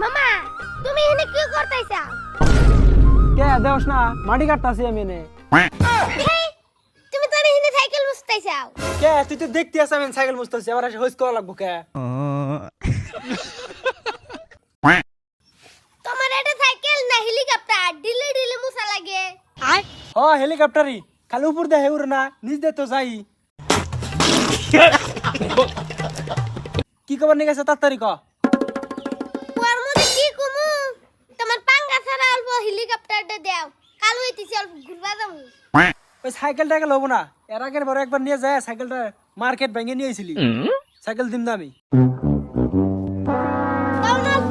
মামা তুমি এখানে কি করতেছ? কে দেওস না মাটি কাটতাছি আমি এনে। তুমি তো এখানে সাইকেল মুছতেছ কে তুই তো দেখতে আস আমি সাইকেল মুছতেছি আবার এসে হইস করা লাগবো কে? ও হেলিকপ্টারই খালি উপর দে হেউর না নিজ দে তো যাই। কি খবর নিয়ে গেছে তাড়াতাড়ি ক? কি কমু? তোমার পাঙ্গা ছাড়া অল্প হেলিকপ্টারটা দাও। কালো হইতেছি অল্প ঘুরবা যাব ওই সাইকেল টাইকেল হব না। এর আগের একবার নিয়ে যায় সাইকেলটা মার্কেট ভেঙে নিয়ে আইছিলি। সাইকেল দিম না আমি।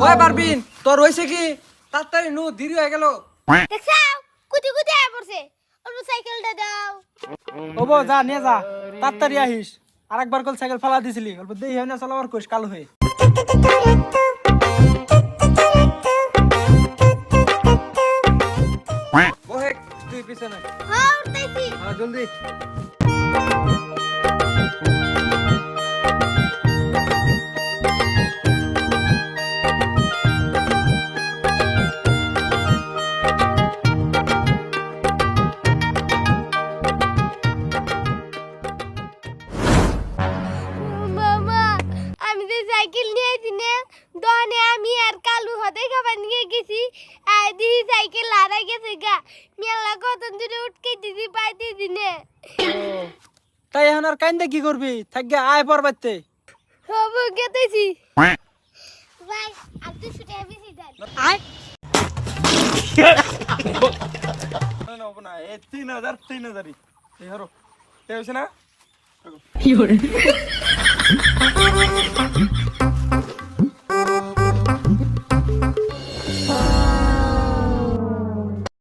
ওই পারবিন তোর হইছে কি? তাড়াতাড়ি নু দেরি হয়ে গেল। দেখছাও কুতি কুতি আয় পড়ছে। অল্প সাইকেলটা দাও। ওবো যা নিয়ে যা। তাড়াতাড়ি আহিস। আর একবার কল সাইকেল ফালা দিছিলি। অল্প দেরি হয় না চলাবার কোষ কালো হয়ে। ওহে তুই পিছনে হ্যাঁ উঠতেছি। হ্যাঁ জলদি। নিয়েছি দনে আমি আর কালু হতে খাবার নিয়ে গেছি। আর দিদি সাইকেল হারা গেছে গা। মেলা কত দূরে উঠকে দিদি পাইতে দিনে। তাই এখন আর কাইন্দে কি করবি? থাকবে আয় পরবাইতে হব গেতেছি ভাই আর তুই ছুটে বেশি যাই না না এই তিন হাজার তিন হাজারই। এই হরো হয়েছে না?